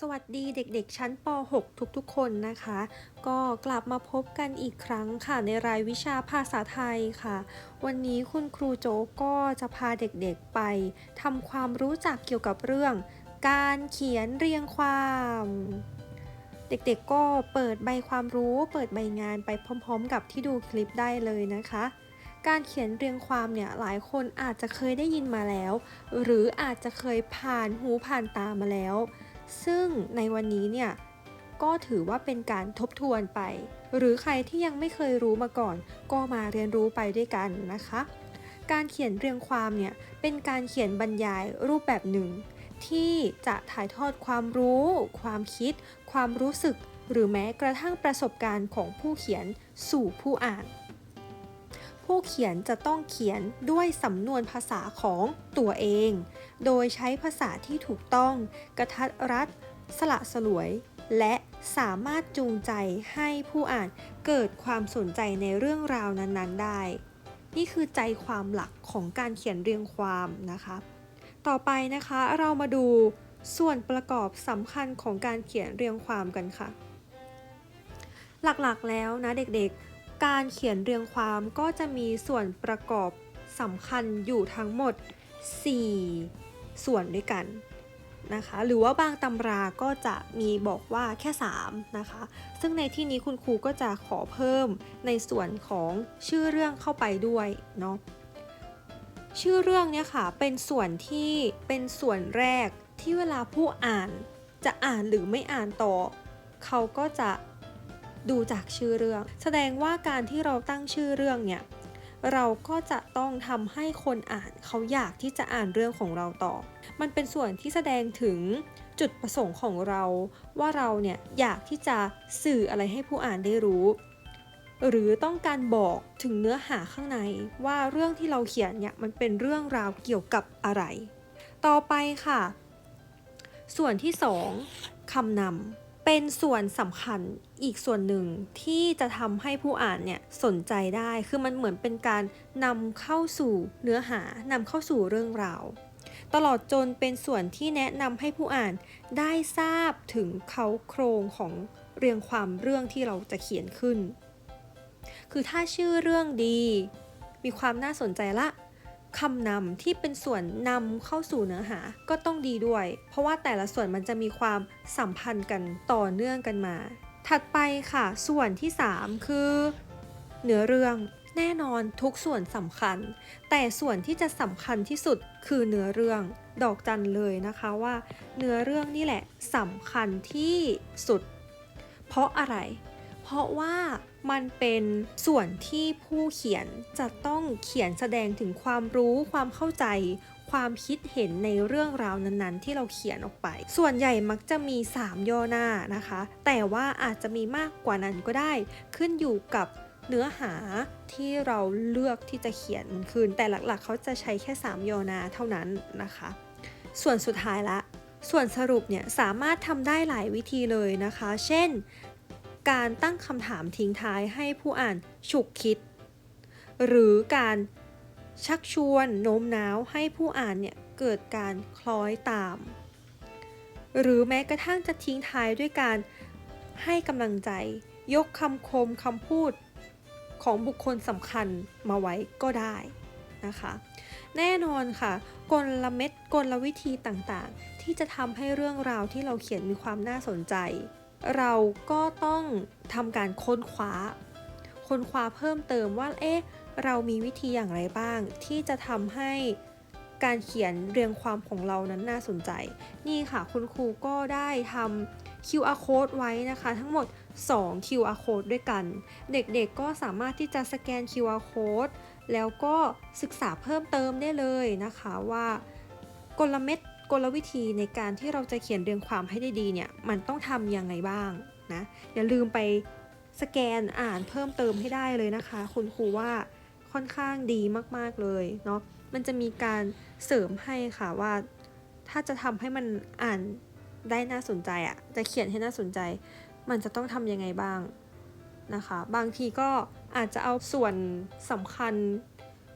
สวัสดีเด็กๆ ชั้นป .6 ทุกๆ คนนะคะ ก็กลับมาพบกันอีกครั้งค่ะในรายวิชาภาษาไทยค่ะ วันนี้คุณครูโจก็จะพาเด็กๆไปทำความรู้จักเกี่ยวกับเรื่อง การเขียนเรียงความ เด็กๆ ก็เปิดใบความรู้ เปิดใบงานไปพร้อมๆ กับที่ดูคลิปได้เลยนะคะการเขียนเรียงความเนี่ยหลายคนอาจจะเคยได้ยินมาแล้ว หรืออาจจะเคยผ่านหูผ่านตามาแล้ว ซึ่งในวันนี้เนี่ยก็ถือว่าเป็นการทบทวนไป หรือใครที่ยังไม่เคยรู้มาก่อน ก็มาเรียนรู้ไปด้วยกันนะคะ การเขียนเรียงความเนี่ยเป็นการเขียนบรรยายรูปแบบหนึ่ง ที่จะถ่ายทอดความรู้ ความคิด ความรู้สึก หรือแม้กระทั่งประสบการณ์ของผู้เขียนสู่ผู้อ่าน ผู้เขียนจะต้องเขียนด้วยสำนวนภาษาของตัวเอง โดยใช้ภาษาที่ถูกต้อง กระทัดรัด สละสลวย และสามารถจูงใจให้ผู้อ่านเกิดความสนใจในเรื่องราวนั้นๆได้ นี่คือใจความหลักของการเขียนเรียงความนะคะ ต่อไปนะคะเรามาดูส่วนประกอบสำคัญของการเขียนเรียงความกันค่ะ หลักๆแล้วนะเด็กๆ การเขียนเรียงความก็จะมีส่วนประกอบสำคัญอยู่ทั้งหมด 4 ส่วนด้วยกันนะคะ หรือว่าบางตำราก็จะมีบอกว่าแค่ 3 นะคะ ซึ่งในที่นี้คุณครูก็จะขอเพิ่มในส่วนของชื่อเรื่องเข้าไปด้วยเนาะชื่อเรื่องเนี่ยค่ะเป็นส่วนที่เป็นส่วนแรกที่เวลาผู้อ่านจะอ่านหรือไม่อ่านต่อ เขาก็จะ ดูจากชื่อเรื่อง แสดงว่าการที่เราตั้งชื่อเรื่องเนี่ยเราก็จะต้องทำให้คนอ่านเขาอยากที่จะอ่านเรื่องของเราต่อ มันเป็นส่วนที่แสดงถึงจุดประสงค์ของเรา ว่าเราเนี่ยอยากที่จะสื่ออะไรให้ผู้อ่านได้รู้ หรือต้องการบอกถึงเนื้อหาข้างในว่าเรื่องที่เราเขียนเนี่ยมันเป็นเรื่องราวเกี่ยวกับอะไร ต่อไปค่ะ ส่วนที่ 2คำนำ เป็นส่วนสำคัญอีกส่วนหนึ่งที่จะทำให้ผู้อ่านเนี่ยสนใจได้ คือมันเหมือนเป็นการนำเข้าสู่เนื้อหานำเข้าสู่เรื่องราวตลอดจนเป็นส่วนที่แนะนำให้ผู้อ่านได้ทราบถึงเขาโครงของเรียงความเรื่องที่เราจะเขียนขึ้น คือถ้าชื่อเรื่องดี มีความน่าสนใจละ คำนำที่เป็นส่วนนำเข้าสู่เนื้อหา ก็ต้องดีด้วย เพราะว่าแต่ละส่วนมันจะมีความสัมพันธ์กันต่อเนื่องกันมา ถัดไปค่ะ ส่วนที่ 3 คือ เนื้อเรื่องแน่นอนทุกส่วนสำคัญ แต่ส่วนที่จะสำคัญที่สุดคือเนื้อเรื่องดอกจันเลยนะคะว่า เนื้อเรื่องนี่แหละสำคัญที่สุด เพราะอะไร เพราะว่า มันเป็นส่วนที่ผู้เขียนจะต้องเขียนแสดงถึงความรู้ความเข้าใจ ความคิดเห็นในเรื่องราวนั้นๆ ที่เราเขียนออกไป ส่วนใหญ่มักจะมี 3 ย่อหน้านะคะ แต่ว่าอาจจะมีมากกว่านั้นก็ได้ ขึ้นอยู่กับเนื้อหาที่เราเลือกที่จะเขียนมันขึ้นแต่หลักๆ เขาจะใช้แค่ 3 ย่อหน้าเท่านั้นนะคะ ส่วนสุดท้ายละ ส่วนสรุปเนี่ยสามารถทำได้หลายวิธีเลยนะคะ เช่น การตั้งคำถามทิ้งท้ายให้ผู้อ่านฉุกคิด หรือการชักชวนโน้มน้าวให้ผู้อ่านเนี่ยเกิดการคล้อยตาม หรือแม้กระทั่งจะทิ้งท้ายด้วยการให้กำลังใจ ยกคำคมคำพูดของบุคคลสำคัญมาไว้ก็ได้นะคะ แน่นอนค่ะ กลเม็ดกลวิธีต่างๆ ที่จะทำให้เรื่องราวที่เราเขียนมีความน่าสนใจ เราก็ต้องทำการค้นคว้า ค้นคว้าเพิ่มเติมว่า เอ๊ะ เรามีวิธีอย่างไรบ้าง ที่จะทำให้การเขียนเรียงความของเรานั้นน่าสนใจ นี่ค่ะคุณครูก็ได้ทำ QR code ไว้นะคะ ทั้งหมด 2 QR code ด้วยกัน เด็กๆก็สามารถที่จะสแกน QR code แล้วก็ศึกษาเพิ่มเติมได้เลยนะคะว่ากลเม็ด กลวิธีในการที่เราจะเขียนเรียงความให้ได้ดีเนี่ยมันต้องทำยังไงบ้างนะอย่าลืมไปสแกนอ่านเพิ่มเติมให้ได้เลยนะคะ คุณครูว่าค่อนข้างดีมากๆเลยเนาะมันจะมีการเสริมให้ค่ะว่า ถ้าจะทำให้มันอ่านได้น่าสนใจอะ่ะจะเขียนให้น่าสนใจ มันจะต้องทำยังไงบ้างนะคะ บางทีก็อาจจะเอาส่วนสำคัญ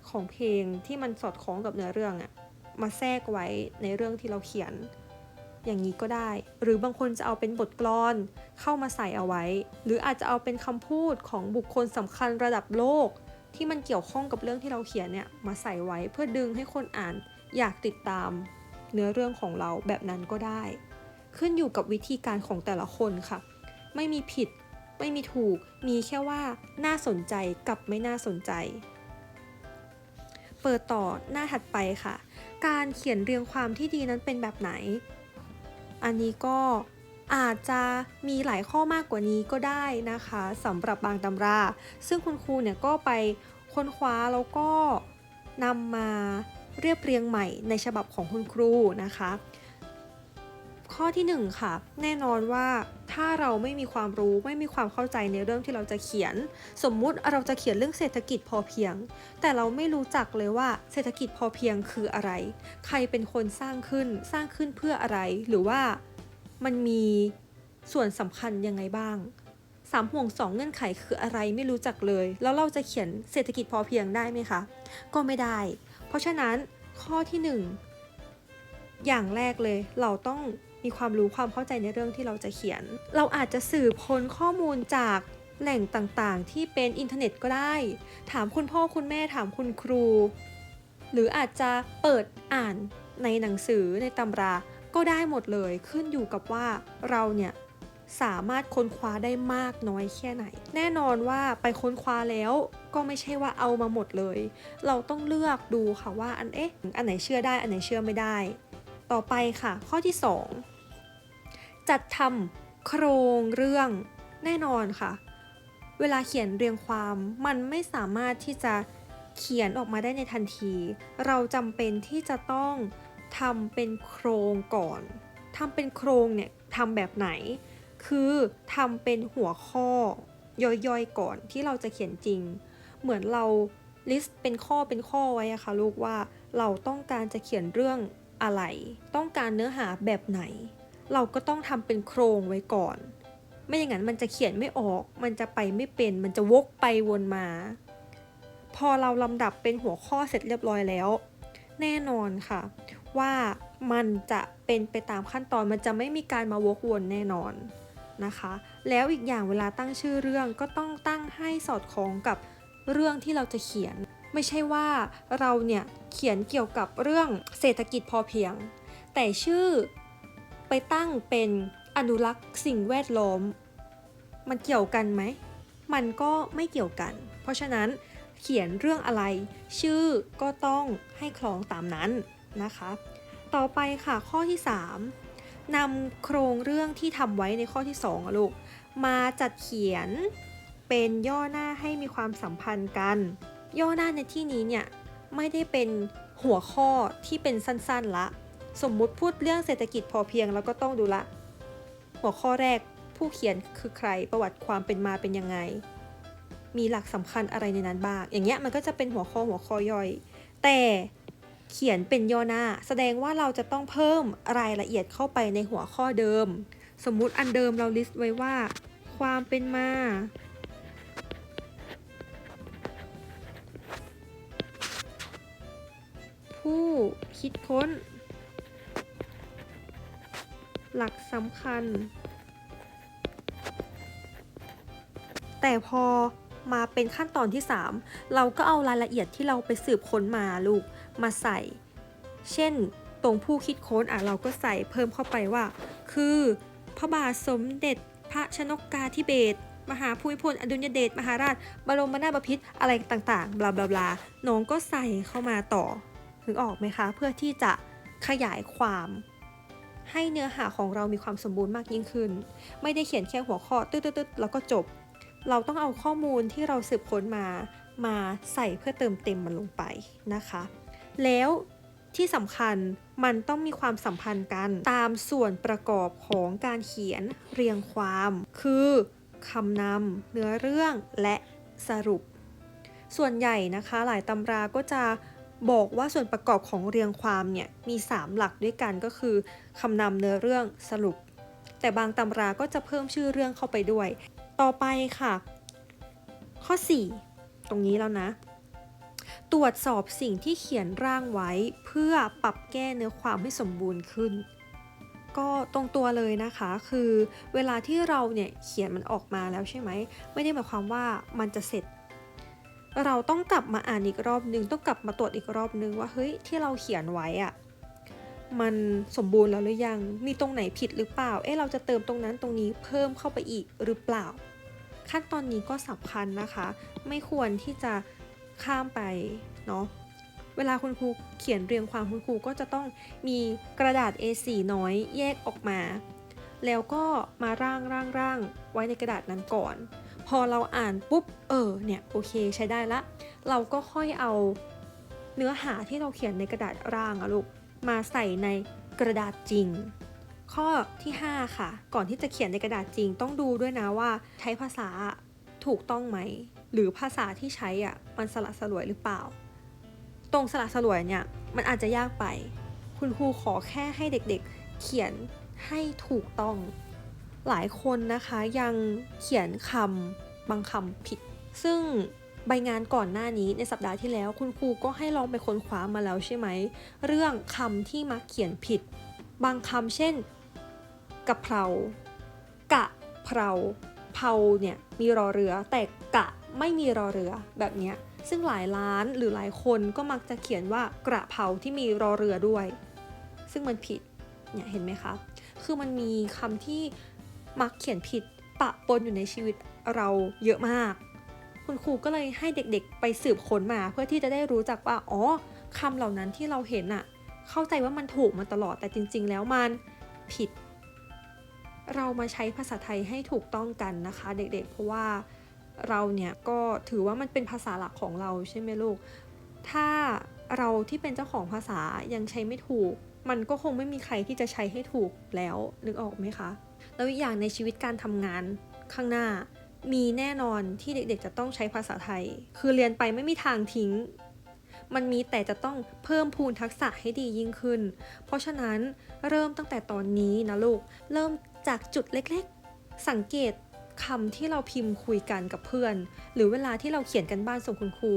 ของเพลงที่มันสอดคล้องกับเนื้อเรื่องอะ มาแทรกไว้ในเรื่องที่เราเขียน อย่างนี้ก็ได้ หรือบางคนจะเอาเป็นบทกลอนเข้ามาใส่เอาไว้ หรืออาจจะเอาเป็นคำพูดของบุคคลสำคัญระดับโลก ที่มันเกี่ยวข้องกับเรื่องที่เราเขียนเนี่ยมาใส่ไว้เพื่อดึงให้คนอ่านอยากติดตาม เนื้อเรื่องของเราแบบนั้นก็ได้ ขึ้นอยู่กับวิธีการของแต่ละคนค่ะ ไม่มีผิด ไม่มีถูก มีแค่ว่าน่าสนใจกับไม่น่าสนใจ เปิดต่อหน้าถัดไปค่ะ การเขียนเรียงความที่ดีนั้นเป็นแบบไหน อันนี้ก็อาจจะมีหลายข้อมากกว่านี้ก็ได้นะคะสำหรับบางตำรา ซึ่งคุณครูเนี่ยก็ไปค้นคว้าแล้วก็นำมาเรียบเรียงใหม่ในฉบับของคุณครูนะคะ ข้อที่หนึ่งค่ะ แน่นอนว่าถ้าเราไม่มีความรู้ไม่มีความเข้าใจในเรื่องที่เราจะเขียน สมมุติเราจะเขียนเรื่องเศรษฐกิจพอเพียง แต่เราไม่รู้จักเลยว่าเศรษฐกิจพอเพียงคืออะไร ใครเป็นคนสร้างขึ้นสร้างขึ้นเพื่ออะไร หรือว่ามันมีส่วนสำคัญยังไงบ้างสามห่วงสองเงื่อนไขคืออะไรไม่รู้จักเลย แล้วเราจะเขียนเศรษฐกิจพอเพียงได้ไหมคะ ก็ไม่ได้ เพราะฉะนั้นข้อที่หนึ่งอย่างแรกเลยเราต้อง มีความรู้ความเข้าใจในเรื่องที่เราจะเขียน เราอาจจะสืบค้นข้อมูลจากแหล่งต่างๆ ที่เป็นอินเทอร์เน็ตก็ได้ ถามคุณพ่อคุณแม่ถามคุณครู หรืออาจจะเปิดอ่านในหนังสือในตำราก็ได้หมดเลยขึ้นอยู่กับว่าเราเนี่ยสามารถค้นคว้าได้มากน้อยแค่ไหน แน่นอนว่าไปค้นคว้าแล้วก็ไม่ใช่ว่าเอามาหมดเลย เราต้องเลือกดูค่ะว่าอันเอ๊ะอันไหนเชื่อได้อันไหนเชื่อไม่ได้ ต่อไปค่ะ ข้อที่ 2 จัดทำโครงเรื่องแน่นอนค่ะ เวลาเขียนเรียงความมันไม่สามารถที่จะเขียนออกมาได้ในทันที เราจำเป็นที่จะต้องทำเป็นโครงก่อนทำเป็นโครงเนี่ยทำแบบไหน คือทำเป็นหัวข้อย่อยๆก่อนที่เราจะเขียนจริง เหมือนเราลิสต์เป็นข้อเป็นข้อไว้อะค่ะลูกว่าเราต้องการจะเขียนเรื่อง อะไร ต้องการเนื้อหาแบบไหน เราก็ต้องทำเป็นโครงไว้ก่อน ไม่อย่างนั้นมันจะเขียนไม่ออก มันจะไปไม่เป็น มันจะวกไปวนมา พอเราลำดับเป็นหัวข้อเสร็จเรียบร้อยแล้ว แน่นอนค่ะ ว่ามันจะเป็นไปตามขั้นตอน มันจะไม่มีการมาวกวนแน่นอนนะคะ แล้วอีกอย่างเวลาตั้งชื่อเรื่องก็ต้องตั้งให้สอดคล้องกับเรื่องที่เราจะเขียน ไม่ใช่ว่าเราเนี่ยเขียนเกี่ยวกับเรื่องเศรษฐกิจพอเพียง แต่ชื่อไปตั้งเป็นอนุรักษ์สิ่งแวดล้อม มันเกี่ยวกันไหม มันก็ไม่เกี่ยวกัน เพราะฉะนั้นเขียนเรื่องอะไร ชื่อก็ต้องให้คล้องตามนั้นนะคะ ต่อไปค่ะข้อที่ 3นำโครงเรื่องที่ทำไว้ในข้อที่2อลูกมาจัดเขียนเป็นย่อหน้าให้มีความสัมพันธ์กัน ย่อหน้าในที่นี้เนี่ยไม่ได้เป็นหัวข้อที่เป็นสั้นๆละ สมมุติพูดเรื่องเศรษฐกิจพอเพียงแล้วก็ต้องดูละ หัวข้อแรกผู้เขียนคือใครประวัติความเป็นมาเป็นยังไง มีหลักสำคัญอะไรในนั้นบ้าง อย่างเงี้ยมันก็จะเป็นหัวข้อหัวข้อย่อย แต่เขียนเป็นย่อหน้า แสดงว่าเราจะต้องเพิ่มรายละเอียดเข้าไปในหัวข้อเดิม สมมุติอันเดิมเราลิสต์ไว้ว่า ความเป็นมา ผู้คิดค้น หลักสำคัญ แต่พอมาเป็นขั้นตอนที่ 3 เราก็เอารายละเอียดที่เราไปสืบค้นมาลูกมาใส่ เช่นตรงผู้คิดค้นอะเราก็ใส่เพิ่มเข้าไปว่า คือพระบาทสมเด็จพระชนกกาธิเบศรมหาภูมิพลอดุลยเดชมหาราช บรมนาถบพิตรอะไรต่างๆ บลาบลาบลาน้องก็ใส่เข้ามาต่อ ถึงออกไหมคะ เพื่อที่จะขยายความ ให้เนื้อหาของเรามีความสมบูรณ์มากยิ่งขึ้น ไม่ได้เขียนแค่หัวข้อตึ๊ดๆแล้วก็จบ เราต้องเอาข้อมูลที่เราสืบค้นมามาใส่เพื่อเติมเต็มมันลงไปนะคะ แล้วที่สำคัญมันต้องมีความสัมพันธ์กันตามส่วนประกอบของการเขียนเรียงความ คือคำนำเนื้อเรื่องและสรุป ส่วนใหญ่นะคะ หลายตำราก็จะ บอกว่าส่วนประกอบของเรียงความเนี่ยมี 3 หลักด้วยกันก็คือคำนำเนื้อเรื่องสรุป แต่บางตำราก็จะเพิ่มชื่อเรื่องเข้าไปด้วย ต่อไปค่ะ ข้อ 4 ตรงนี้แล้วนะ ตรวจสอบสิ่งที่เขียนร่างไว้เพื่อปรับแก้เนื้อความให้สมบูรณ์ขึ้น ก็ตรงตัวเลยนะคะคือเวลาที่เราเนี่ยเขียนมันออกมาแล้วใช่ไหมไม่ได้หมายความว่ามันจะเสร็จ เราต้องกลับมาอ่านอีกรอบนึง ต้องกลับมาตรวจอีกรอบนึงว่าเฮ้ยที่เราเขียนไว้อะมันสมบูรณ์แล้วหรือยัง มีตรงไหนผิดหรือเปล่า เอ๊ะเราจะเติมตรงนั้นตรงนี้เพิ่มเข้าไปอีกหรือเปล่า ขั้นตอนนี้ก็สำคัญนะคะ ไม่ควรที่จะข้ามไปเนาะ เวลาคุณครูเขียนเรียงความคุณครูก็จะต้องมีกระดาษ A4 น้อยแยกออกมา แล้วก็มาร่างร่างร่างไว้ในกระดาษนั้นก่อน พอเราอ่านปุ๊บเออเนี่ยโอเคใช้ได้ละ เราก็ค่อยเอาเนื้อหาที่เราเขียนในกระดาษร่างอะลูกมาใส่ในกระดาษจริง ข้อที่ 5 ค่ะ ก่อนที่จะเขียนในกระดาษจริง ต้องดูด้วยนะว่าใช้ภาษาถูกต้องไหม หรือภาษาที่ใช้อะมันสละสลวยหรือเปล่า ตรงสละสลวยเนี่ยมันอาจจะยากไป คุณครูขอแค่ให้เด็กๆเขียนให้ถูกต้อง หลายคนนะคะยังเขียนคำบางคำผิด ซึ่งใบงานก่อนหน้านี้ในสัปดาห์ที่แล้ว คุณครูก็ให้ลองไปค้นคว้ามาแล้วใช่ไหม เรื่องคำที่มักเขียนผิด บางคำเช่นกะเพรากะเพราเพาเนี่ยมีรอเรือ แต่กะไม่มีรอเรือแบบนี้ซึ่งหลายร้านหรือหลายคนก็มักจะเขียนว่ากระเพราที่มีรอเรือด้วย ซึ่งมันผิดเนี่ยเห็นไหมคะ คือมันมีคำที่ มักเขียนผิดปะปนอยู่ในชีวิตเราเยอะมาก คุณครูก็เลยให้เด็กๆ ไปสืบค้นมาเพื่อที่จะได้รู้จักว่าอ๋อคำเหล่านั้นที่เราเห็นอะเข้าใจว่ามันถูกมาตลอดแต่จริง ๆ แล้วมันผิด เรามาใช้ภาษาไทยให้ถูกต้องกันนะคะ เด็กๆ เพราะว่าเราเนี่ยก็ถือว่ามันเป็นภาษาหลักของเราใช่ไหมลูก ถ้า เราที่เป็นเจ้าของภาษายังใช้ไม่ถูก มันก็คงไม่มีใครที่จะใช้ให้ถูกแล้วนึกออกไหมคะ แล้วอีกอย่างในชีวิตการทำงานข้างหน้า มีแน่นอนที่เด็กๆ จะต้องใช้ภาษาไทย คือเรียนไปไม่มีทางทิ้ง มันมีแต่จะต้องเพิ่มพูนทักษะให้ดียิ่งขึ้น เพราะฉะนั้นเริ่มตั้งแต่ตอนนี้นะลูก เริ่มจากจุดเล็กๆ สังเกตคำที่เราพิมพ์คุยกันกับเพื่อน หรือเวลาที่เราเขียนกันบ้านส่งคุณครู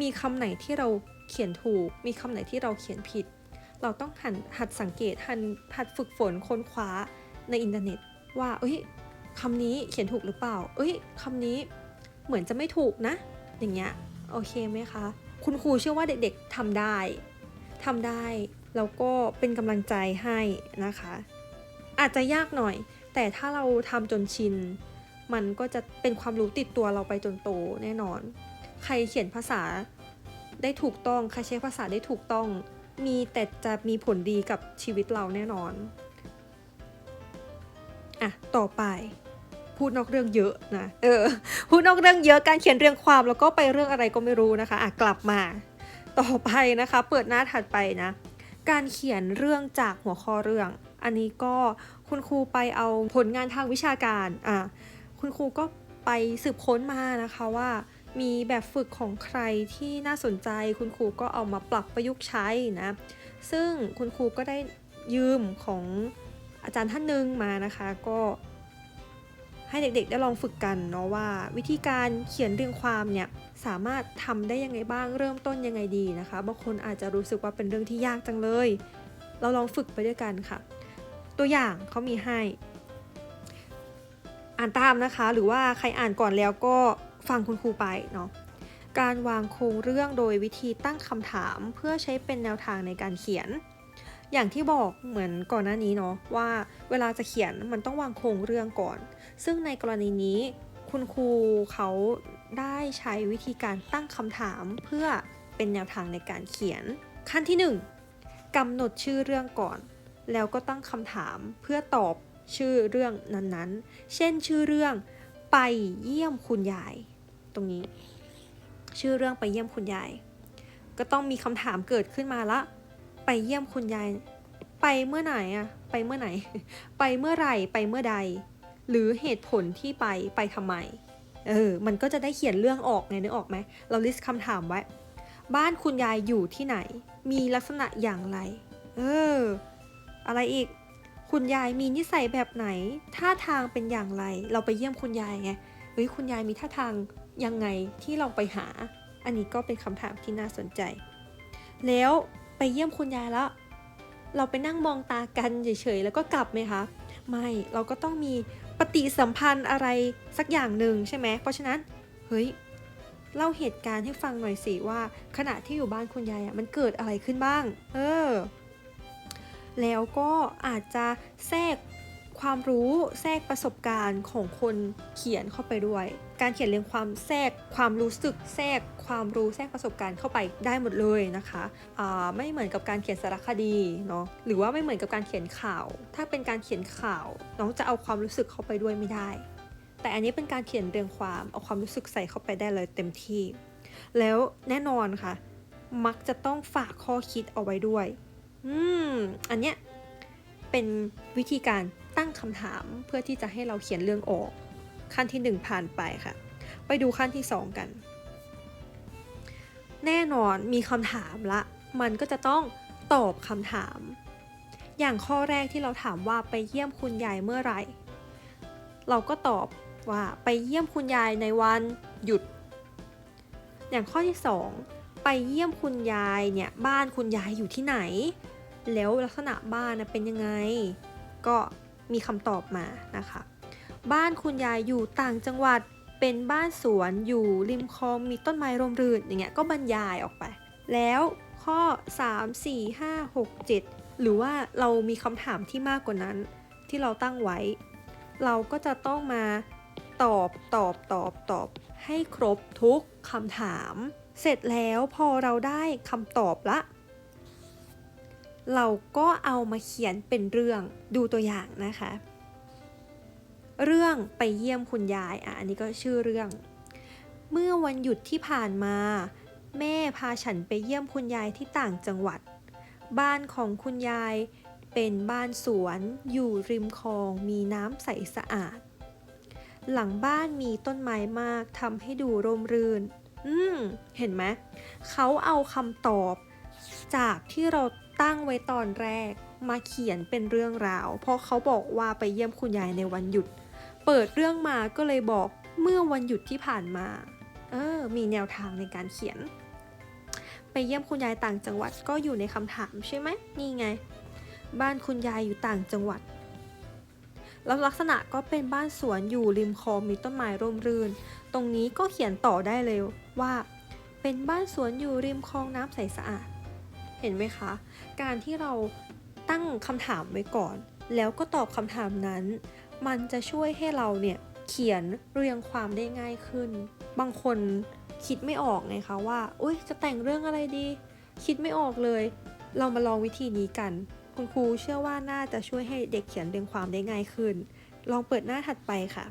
มีคำไหนที่เรา เขียนถูก มีคำไหนที่เราเขียนผิด เราต้องหันหัดสังเกตหันหัดฝึกฝนค้นคว้าในอินเทอร์เน็ต ว่า เอ้ยคำนี้เขียนถูกหรือเปล่า เอ้ยคำนี้เหมือนจะไม่ถูกนะ อย่างเงี้ย โอเคไหมคะ คุณครูเชื่อว่าเด็กๆทำได้ทำได้ แล้วก็เป็นกำลังใจให้นะคะ อาจจะยากหน่อย แต่ถ้าเราทำจนชิน มันก็จะเป็นความรู้ติดตัวเราไปจนโตแน่นอน ใครเขียนภาษา ได้ถูกต้องใครใช้ภาษาได้ถูกต้อง มีแต่จะมีผลดีกับชีวิตเราแน่นอน อะ ต่อไป พูดนอกเรื่องเยอะนะ เออ พูดนอกเรื่องเยอะการเขียนเรียงความแล้วก็ไปเรื่องอะไรก็ไม่รู้นะคะ อะ กลับมา ต่อไปนะคะ เปิดหน้าถัดไปนะ การเขียนเรื่องจากหัวข้อเรื่อง อันนี้ก็คุณครูไปเอาผลงานทางวิชาการ อะ คุณครูก็ไปสืบค้นมานะคะว่า มีแบบฝึกของใครที่น่าสนใจคุณครูก็เอามาปรับประยุกต์ใช้นะ ซึ่งคุณครูก็ได้ยืมของอาจารย์ท่านหนึ่งมานะคะก็ให้เด็กๆได้ลองฝึกกันเนาะว่า วิธีการเขียนเรียงความเนี่ยสามารถทำได้ยังไงบ้างเริ่มต้นยังไงดีนะคะบางคนอาจจะรู้สึกว่าเป็นเรื่องที่ยากจังเลย เราลองฝึกไปด้วยกันค่ะ ตัวอย่างเขามีให้ อ่านตามนะคะ หรือว่าใครอ่านก่อนแล้วก็ ฟังคุณครูไปเนาะการวางโครงเรื่องโดยวิธีตั้งคำถามเพื่อใช้เป็นแนวทางในการเขียน อย่างที่บอกเหมือนก่อนหน้านี้เนาะว่าเวลาจะเขียนมันต้องวางโครงเรื่องก่อน ซึ่งในกรณีนี้คุณครูเขาได้ใช้วิธีการตั้งคำถามเพื่อเป็นแนวทางในการเขียน ขั้นที่ 1กำหนดชื่อเรื่องก่อน แล้วก็ตั้งคำถามเพื่อตอบชื่อเรื่องนั้นๆ เช่นชื่อเรื่องไปเยี่ยมคุณยาย ตรงนี้ ชื่อเรื่องไปเยี่ยมคุณยาย ก็ต้องมีคำถามเกิดขึ้นมาละ ไปเยี่ยมคุณยาย ไปเมื่อไหนอะไปเมื่อไหนไปเมื่อไหร่ ไปเมื่อใด หรือเหตุผลที่ไป ไปทำไม เออ มันก็จะได้เขียนเรื่องออกไงนึกออกไหม เราลิสต์คำถามไว้ บ้านคุณยายอยู่ที่ไหน มีลักษณะอย่างไร เออ อะไรอีกคุณยายมีนิสัยแบบไหน ท่าทางเป็นอย่างไร เราไปเยี่ยมคุณยายไง เฮ้ย คุณยายมีท่าทาง ยังไงที่เราไปหา อันนี้ก็เป็นคำถามที่น่าสนใจ แล้วไปเยี่ยมคุณยายแล้ว เราไปนั่งมองตากันเฉยๆแล้วก็กลับไหมคะ ไม่ เราก็ต้องมีปฏิสัมพันธ์อะไรสักอย่างหนึ่งใช่ไหม เพราะฉะนั้น เฮ้ย เล่าเหตุการณ์ให้ฟังหน่อยสิว่า ขณะที่อยู่บ้านคุณยายอะมันเกิดอะไรขึ้นบ้าง เออ แล้วก็อาจจะแทรกความรู้แทรกประสบการณ์ของคนเขียนเข้าไปด้วย การเขียนเรียงความแทรกความรู้สึกแทรกความรู้แทรกประสบการณ์เข้าไปได้หมดเลยนะคะอ่าไม่เหมือนกับการเขียนสารคดีเนาะหรือว่าไม่เหมือนกับการเขียนข่าว ถ้าเป็นการเขียนข่าวน้องจะเอาความรู้สึกเข้าไปด้วยไม่ได้ แต่อันนี้เป็นการเขียนเรียงความเอาความรู้สึกใส่เข้าไปได้เลยเต็มที่ แล้วแน่นอนค่ะ มักจะต้องฝากข้อคิดเอาไว้ด้วย อืมอันเนี้ยเป็นวิธีการตั้งคำถามเพื่อที่จะให้เราเขียนเรื่องออก ขั้นที่หนึ่งผ่านไปค่ะ ไปดูขั้นที่สองกัน แน่นอนมีคำถามละ มันก็จะต้องตอบคำถาม อย่างข้อแรกที่เราถามว่าไปเยี่ยมคุณยายเมื่อไหร่ เราก็ตอบว่าไปเยี่ยมคุณยายในวันหยุด อย่างข้อที่สองไปเยี่ยมคุณยายเนี่ยบ้านคุณยายอยู่ที่ไหน แล้วลักษณะบ้านเป็นยังไง ก็มีคำตอบมานะคะ บ้านคุณยายอยู่ต่างจังหวัด เป็นบ้านสวนอยู่ริมคลองมีต้นไม้ร่มรื่นอย่างเงี้ยก็บรรยายออกไป แล้วข้อ 3 4 5 6 7 หรือว่าเรามีคำถามที่มากกว่านั้น ที่เราตั้งไว้ เราก็จะต้องมาตอบตอบตอบตอบ ให้ครบทุกคำถาม เสร็จแล้วพอเราได้คำตอบละ เราก็เอามาเขียนเป็นเรื่องดูตัวอย่างนะคะ เรื่องไปเยี่ยมคุณยายอะอันนี้ก็ชื่อเรื่อง เมื่อวันหยุดที่ผ่านมา แม่พาฉันไปเยี่ยมคุณยายที่ต่างจังหวัด บ้านของคุณยายเป็นบ้านสวน อยู่ริมคลองมีน้ำใสสะอาด หลังบ้านมีต้นไม้มากทำให้ดูร่มรื่น อืม เห็นไหม เขาเอาคำตอบ จากที่เราตั้งไว้ตอนแรกมาเขียนเป็นเรื่องราว เพราะเขาบอกว่าไปเยี่ยมคุณยายในวันหยุด เปิดเรื่องมาก็เลยบอกเมื่อวันหยุดที่ผ่านมา เออ มีแนวทางในการเขียน ไปเยี่ยมคุณยายต่างจังหวัดก็อยู่ในคำถามใช่ไหม นี่ไง บ้านคุณยายอยู่ต่างจังหวัด แล้วลักษณะก็เป็นบ้านสวนอยู่ริมคลองมีต้นไม้ร่มรื่น ตรงนี้ก็เขียนต่อได้เลยว่า เป็นบ้านสวนอยู่ริมคลองน้ำใสสะอาด เห็นไหมคะ การที่เราตั้งคำถามไว้ก่อน แล้วก็ตอบคำถามนั้น มันจะช่วยให้เราเนี่ยเขียนเรียงความได้ง่ายขึ้น บางคนคิดไม่ออกไงคะว่า อุ้ยจะแต่งเรื่องอะไรดี คิดไม่ออกเลย เรามาลองวิธีนี้กัน คุณครูเชื่อว่าน่าจะช่วยให้เด็กเขียนเรียงความได้ง่ายขึ้น ลองเปิดหน้าถัดไปค่ะ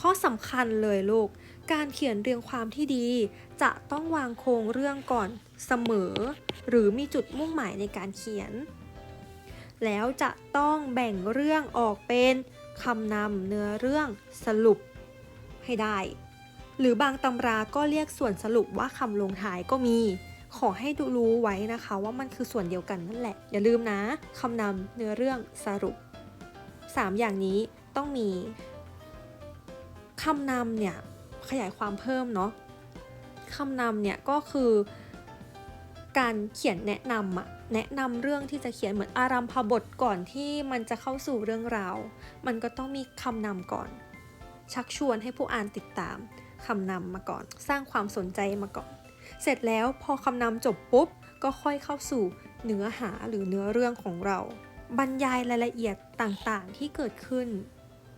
ข้อสำคัญเลยลูก การเขียนเรียงความที่ดี จะต้องวางโครงเรื่องก่อนเสมอ หรือมีจุดมุ่งหมายในการเขียน แล้วจะต้องแบ่งเรื่องออกเป็นคำนำเนื้อเรื่องสรุปให้ได้ หรือบางตำราก็เรียกส่วนสรุปว่าคำลงท้ายก็มี ขอให้ดูรู้ไว้นะคะว่ามันคือส่วนเดียวกันนั่นแหละ อย่าลืมนะคำนำเนื้อเรื่องสรุป 3 อย่างนี้ต้องมีคำนำเนี่ยขยายความเพิ่มเนาะคำนำเนี่ยก็คือ การเขียนแนะนำอะแนะนำเรื่องที่จะเขียนเหมือนอารัมพบทก่อนที่มันจะเข้าสู่เรื่องราว มันก็ต้องมีคำนำก่อน ชักชวนให้ผู้อ่านติดตามคำนำมาก่อน สร้างความสนใจมาก่อน เสร็จแล้วพอคำนำจบปุ๊บ ก็ค่อยเข้าสู่เนื้อหาหรือเนื้อเรื่องของเรา บรรยายรายละเอียดต่างๆที่เกิดขึ้น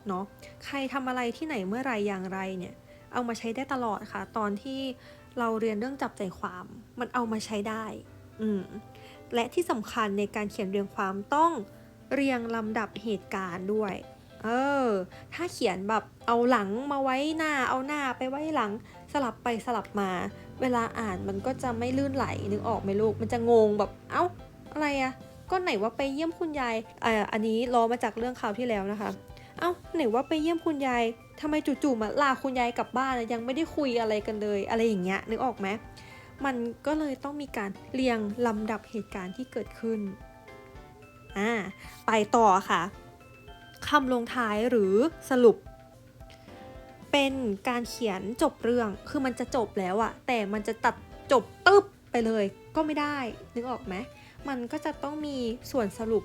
เนาะใครทำอะไรที่ไหนเมื่อไรอย่างไรเนี่ยเอามาใช้ได้ตลอดค่ะ ตอนที่ เราเรียนเรื่องจับใจความ มันเอามาใช้ได้ อืม และที่สำคัญในการเขียนเรียงความต้องเรียงลำดับเหตุการณ์ด้วย เออ ถ้าเขียนแบบเอาหลังมาไว้หน้า เอาหน้าไปไว้หลัง สลับไปสลับมา เวลาอ่านมันก็จะไม่ลื่นไหล นึกออกไหมลูก มันจะงงแบบ เอ้า อะไรอะก็ไหนว่าไปเยี่ยมคุณยายอ่าอันนี้ล้อมาจากเรื่องคราวที่แล้วนะคะ เอ้าไหนว่าไปเยี่ยมคุณยายทำไมจู่ๆมาลาคุณยายกลับบ้านยังไม่ได้คุยอะไรกันเลย อะไรอย่างเงี้ยนึกออกไหมมันก็เลยต้องมีการเรียงลำดับเหตุการณ์ที่เกิดขึ้นอ่าไปต่อค่ะคำลงท้ายหรือสรุป เป็นการเขียนจบเรื่องคือมันจะจบแล้วอะแต่มันจะตัดจบตึ๊บไปเลยก็ไม่ได้นึกออกไหมมันก็จะต้องมีส่วนสรุป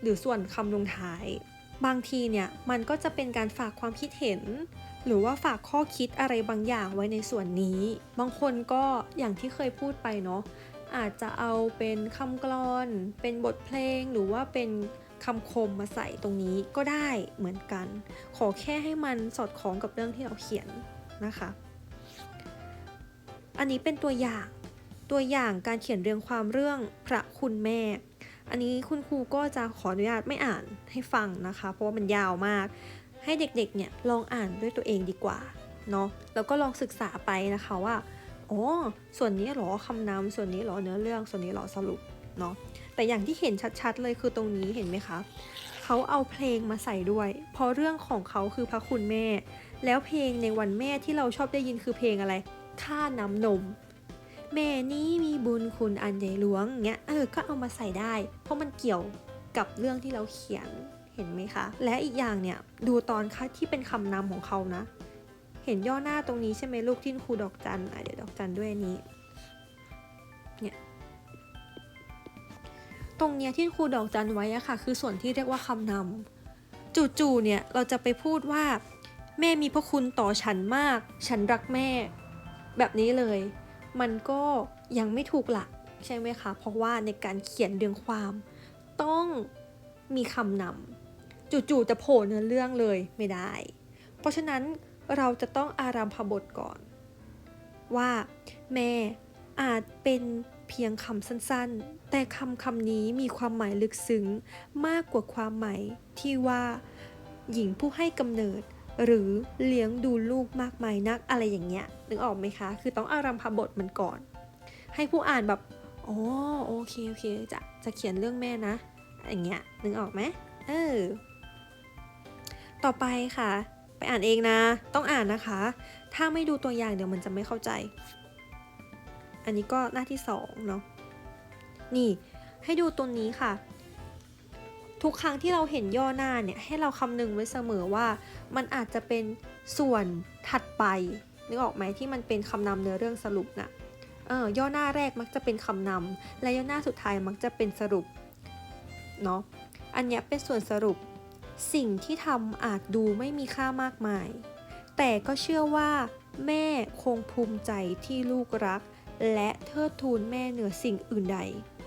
หรือส่วนคำลงท้าย บางทีเนี่ยมันก็จะเป็นการฝากความคิดเห็น หรือว่าฝากข้อคิดอะไรบางอย่างไว้ในส่วนนี้ บางคนก็อย่างที่เคยพูดไปเนาะอาจจะเอาเป็นคำกลอน เป็นบทเพลงหรือว่าเป็นคำคมมาใส่ตรงนี้ก็ได้เหมือนกัน ขอแค่ให้มันสอดคล้องกับเรื่องที่เราเขียนนะคะ อันนี้เป็นตัวอย่างตัวอย่างการเขียนเรียงความเรื่องพระคุณแม่ อันนี้คุณครูก็จะขออนุญาตไม่อ่านให้ฟังนะคะ เพราะว่ามันยาวมาก ให้เด็กๆเนี่ยลองอ่านด้วยตัวเองดีกว่าเนาะแล้วก็ลองศึกษาไปนะคะว่าอ๋อส่วนนี้หรอคำนำส่วนนี้หรอเนื้อเรื่อง ส่วนนี้หรอสรุปเนาะแต่อย่างที่เห็นชัดๆเลยคือตรงนี้เห็นไหมคะเขาเอาเพลงมาใส่ด้วย เพราะเรื่องของเขาคือพระคุณแม่ แล้วเพลงในวันแม่ที่เราชอบได้ยินคือเพลงอะไร ค่าน้ำนม แม่นี้มีบุญคุณอันใหญ่หลวงเงี้ยเออก็เอามาใส่ได้ เพราะมันเกี่ยวกับเรื่องที่เราเขียนเห็นไหมคะ และอีกอย่างเนี่ยดูตอนคัดที่เป็นคำนำของเขานะ เห็นย่อหน้าตรงนี้ใช่ไหมลูกที่ครูดอกจันอะเดี๋ยวดอกจันด้วยนนี้เนี่ยตรงเนี้ยที่ครูดอกจันไว้อะค่ะ คือส่วนที่เรียกว่าคำนำจู่ๆเนี่ยเราจะไปพูดว่า แม่มีพระคุณต่อฉันมาก ฉันรักแม่ แบบนี้เลย มันก็ยังไม่ถูกหลักใช่ไหมคะ เพราะว่าในการเขียนเรื่องความ ต้องมีคำนำจู่ๆจะโผล่เนื้อเรื่องเลยไม่ได้ เพราะฉะนั้นเราจะต้องอารัมพบทก่อน ว่าแม่อาจเป็นเพียงคำสั้นๆ แต่คำคำนี้มีความหมายลึกซึ้งมากกว่าความหมายที่ว่า หญิงผู้ให้กำเนิด หรือเลี้ยงดูลูกมากมายนักอะไรอย่างเงี้ยนึกออกไหมคะ คือต้องอารัมพบทมันก่อน ให้ผู้อ่านแบบอ๋อโอเคโอเคจะจะเขียนเรื่องแม่นะอย่างเงี้ยนึกออกไหมเออต่อไปค่ะ ไปอ่านเองนะ ต้องอ่านนะคะ ถ้าไม่ดูตัวอย่างเดี๋ยวมันจะไม่เข้าใจ อันนี้ก็หน้าที่สองเนาะนี่ให้ดูตัวนี้ค่ะ ทุกครั้งที่เราเห็นย่อหน้าเนี่ยให้เราคำนึงไว้เสมอว่ามันอาจจะเป็นส่วนถัดไปนึกออกไหมที่มันเป็นคำนำเนื้อเรื่องสรุปนะเออย่อหน้าแรกมักจะเป็นคำนำและย่อหน้าสุดท้ายมักจะเป็นสรุปเนาะอันเนี้ยเป็นส่วนสรุป สิ่งที่ทำอาจดูไม่มีค่ามากมาย แต่ก็เชื่อว่า แม่คงภูมิใจที่ลูกรัก และเทิดทูนแม่เหนือสิ่งอื่นใด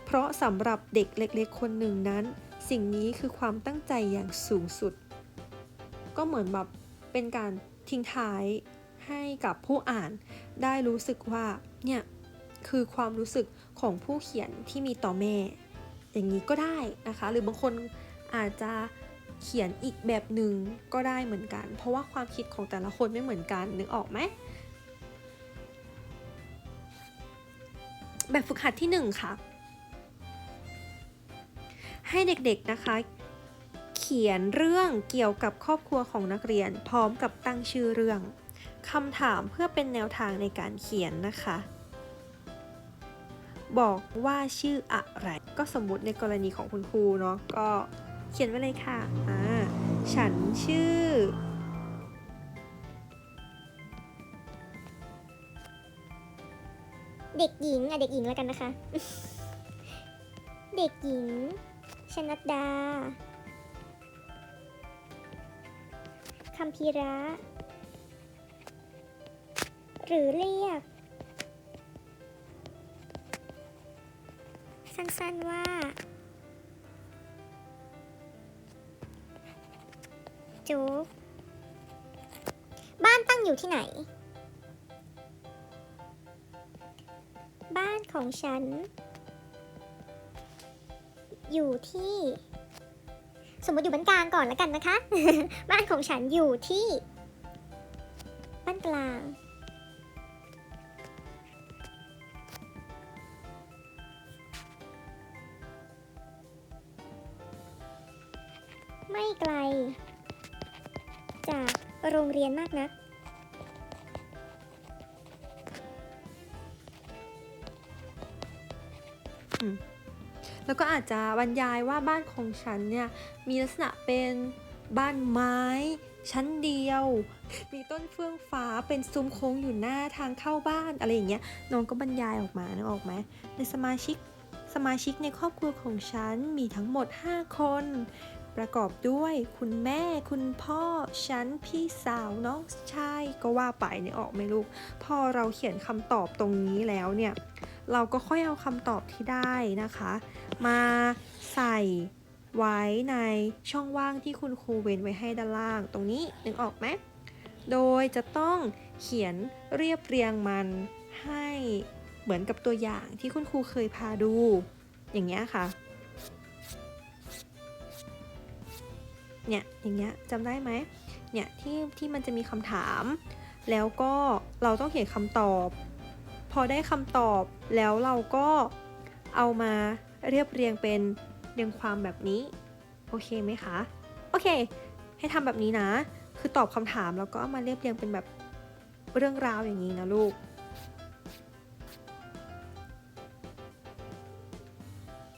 เพราะสำหรับเด็กเล็กๆคนหนึ่งนั้น สิ่งนี้คือความตั้งใจอย่างสูงสุด ก็เหมือนแบบเป็นการทิ้งท้ายให้กับผู้อ่านได้รู้สึกว่าเนี่ยคือความรู้สึกของผู้เขียนที่มีต่อแม่ อย่างนี้ก็ได้นะคะ หรือบางคนอาจจะเขียนอีกแบบหนึ่งก็ได้เหมือนกัน เพราะว่าความคิดของแต่ละคนไม่เหมือนกันนึกออกไหมแบบฝึกหัดที่ 1 ค่ะ ให้เด็กๆนะคะ เขียนเรื่องเกี่ยวกับครอบครัวของนักเรียน พร้อมกับตั้งชื่อเรื่องคำถามเพื่อเป็นแนวทางในการเขียนนะคะ บอกว่าชื่ออะไร ก็สมมุติในกรณีของคุณครูเนาะก็เขียนไว้เลยค่ะอ่าฉันชื่อเด็กหญิงอะเด็กหญิงแล้วกันนะคะ เด็กหญิง ชนัดดาคัมพีระ หรือเรียก สั้นๆว่าจุ๊บบ้านตั้งอยู่ที่ไหน บ้านของฉัน อยู่ที่ สมมติอยู่บ้านกลางก่อนแล้วกันนะคะ บ้านของฉันอยู่ที่ บ้านกลาง ไม่ไกล จากโรงเรียนมากนัก แล้วก็อาจจะบรรยายว่าบ้านของฉันเนี่ยมีลักษณะเป็นบ้านไม้ ชั้นเดียว มีต้นเฟื่องฟ้าเป็นซุ้มโค้งอยู่หน้าทางเข้าบ้านอะไรอย่างเงี้ยน้องก็บรรยายออกมานึกออกไหมในสมาชิกสมาชิกในครอบครัวของฉันมีทั้งหมด 5 คน ประกอบด้วยคุณแม่ คุณพ่อ ฉัน พี่สาวน้องชายก็ว่าไปเนี่ยออกไหมลูก พอเราเขียนคำตอบตรงนี้แล้วเนี่ย เราก็ค่อยเอาคำตอบที่ได้นะคะ มาใส่ไว้ในช่องว่างที่คุณครูเว้นไว้ให้ด้านล่าง ตรงนี้นึกออกไหมโดยจะต้องเขียนเรียบเรียงมันให้เหมือนกับตัวอย่างที่คุณครูเคยพาดู อย่างเงี้ยค่ะ เนี่ย อย่างเงี้ยจำได้ไหมเนี่ยที่ที่มันจะมีคำถาม แล้วก็เราต้องเขียนคำตอบ พอได้คำตอบแล้วเราก็เอามาเรียบเรียงเป็นเรียงความแบบนี้ โอเคไหมคะ โอเค ให้ทำแบบนี้นะ คือตอบคำถามแล้วก็เอามาเรียบเรียงเป็นแบบเรื่องราวอย่างนี้นะลูก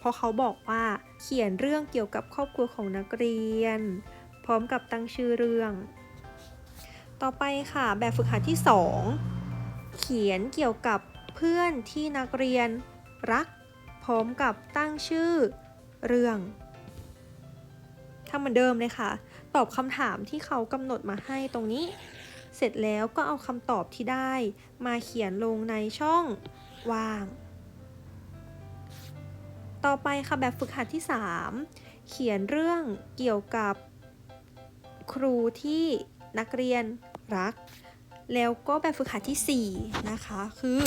พราะเขาบอกว่าเขียนเรื่องเกี่ยวกับครอบครัวของนักเรียน พร้อมกับตั้งชื่อเรื่อง ต่อไปค่ะแบบฝึกหัดที่ 2 เขียนเกี่ยวกับเพื่อนที่นักเรียน รัก พร้อมกับตั้งชื่อ เรื่องทำเหมือนเดิมเลยค่ะ ตอบคำถามที่เขากำหนดมาให้ตรงนี้ เสร็จแล้วก็เอาคำตอบที่ได้ มาเขียนลงในช่องว่าง ต่อไปค่ะแบบฝึกหัดที่ 3 เขียนเรื่องเกี่ยวกับ ครูที่นักเรียนรัก แล้วก็แบบฝึกหัดที่ 4 นะคะ คือ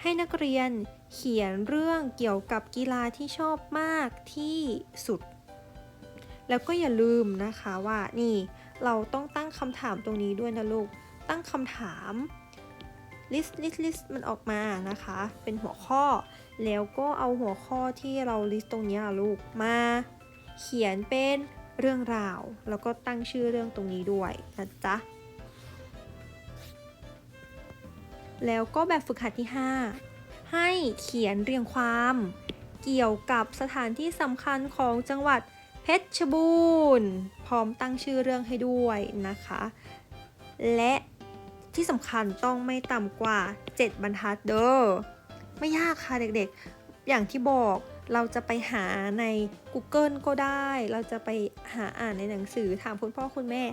ให้นักเรียนเขียนเรื่องเกี่ยวกับกีฬาที่ชอบมากที่สุด แล้วก็อย่าลืมนะคะว่านี่เราต้องตั้งคำถามตรงนี้ด้วยนะลูก ตั้งคำถาม list list list มันออกมานะคะ เป็นหัวข้อ แล้วก็เอาหัวข้อที่เรา list ตรงนี้ลูกมา เขียนเป็นเรื่องราว แล้วก็ตั้งชื่อเรื่องตรงนี้ด้วยนะจ๊ะ แล้วก็แบบฝึกหัดที่ 5 ให้เขียนเรียงความ เกี่ยวกับสถานที่สำคัญของจังหวัดเพชรบูรณ์พร้อมตั้งชื่อเรื่องให้ด้วยนะคะ และที่สำคัญต้องไม่ต่ำกว่า 7 บรรทัดเด้อไม่ยากค่ะเด็กๆ อย่างที่บอกเราจะไปหาใน Google ก็ได้ เราจะไปหาอ่านในหนังสือถามคุณพ่อคุณแม่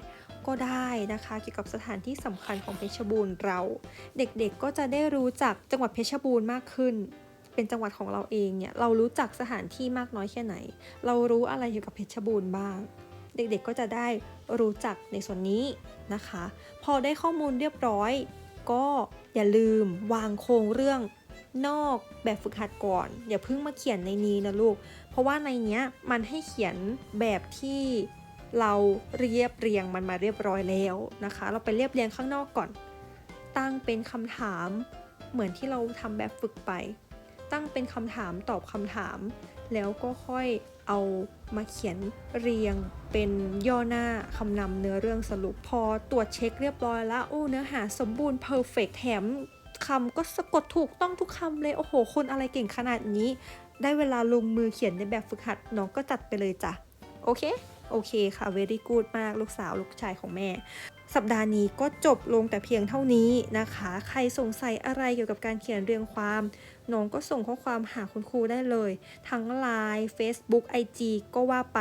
ก็ได้นะคะ เกี่ยวกับสถานที่สำคัญของเพชรบูรณ์เรา เด็กๆก็จะได้รู้จักจังหวัดเพชรบูรณ์มากขึ้น เป็นจังหวัดของเราเองเนี่ยเรารู้จักสถานที่มากน้อยแค่ไหน เรารู้อะไรเกี่ยวกับเพชรบูรณ์บ้าง เด็กๆก็จะได้รู้จักในส่วนนี้นะคะ พอได้ข้อมูลเรียบร้อย ก็อย่าลืมวางโครงเรื่องนอกแบบฝึกหัดก่อน อย่าเพิ่งมาเขียนในนี้นะลูก เพราะว่าในเนี้ยมันให้เขียนแบบที่ เราเรียบเรียงมันมาเรียบร้อยแล้วนะคะ เราไปเรียบเรียงข้างนอกก่อน ตั้งเป็นคำถามเหมือนที่เราทำแบบฝึกไป ตั้งเป็นคำถามตอบคำถาม แล้วก็ค่อยเอามาเขียนเรียงเป็นย่อหน้าคำนำเนื้อเรื่องสรุปพอตรวจเช็คเรียบร้อยแล้วโอ้เนื้อหาสมบูรณ์เพอร์เฟกแถมคำก็สะกดถูกต้องทุกคำเลย โอ้โห คนอะไรเก่งขนาดนี้ ได้เวลาลงมือเขียนในแบบฝึกหัดน้องก็จัดไปเลยจ้ะ โอเค โอเคค่ะ very good มากลูกสาวลูกชายของแม่ สัปดาห์นี้ก็จบลงแต่เพียงเท่านี้นะคะ ใครสงสัยอะไรเกี่ยวกับการเขียนเรียงความน้องก็ส่งข้อความหาคุณครูได้เลย ทั้ง Line Facebook IG ก็ว่าไป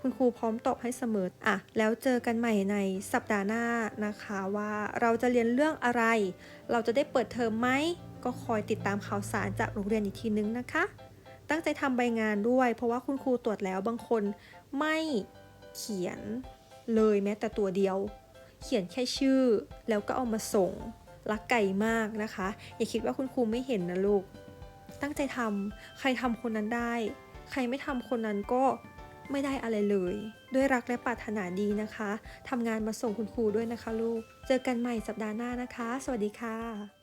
คุณครูพร้อมตอบให้เสมออะ แล้วเจอกันใหม่ในสัปดาห์หน้านะคะว่าเราจะเรียนเรื่องอะไร เราจะได้เปิดเทอมไหม ก็คอยติดตามข่าวสารจากโรงเรียนอีกทีนึงนะคะ ตั้งใจทำใบงานด้วย เพราะว่าคุณครูตรวจแล้วบางคนไม่ เขียนเลยแม้แต่ตัวเดียว เขียนแค่ชื่อแล้วก็เอามาส่ง รักไก่มากนะคะ อย่าคิดว่าคุณครูไม่เห็นนะลูก ตั้งใจทำใครทำคนนั้นได้ ใครไม่ทำคนนั้นก็ไม่ได้อะไรเลย ด้วยรักและปรารถนาดีนะคะทำงานมาส่งคุณครูด้วยนะคะลูก เจอกันใหม่สัปดาห์หน้านะคะ สวัสดีค่ะ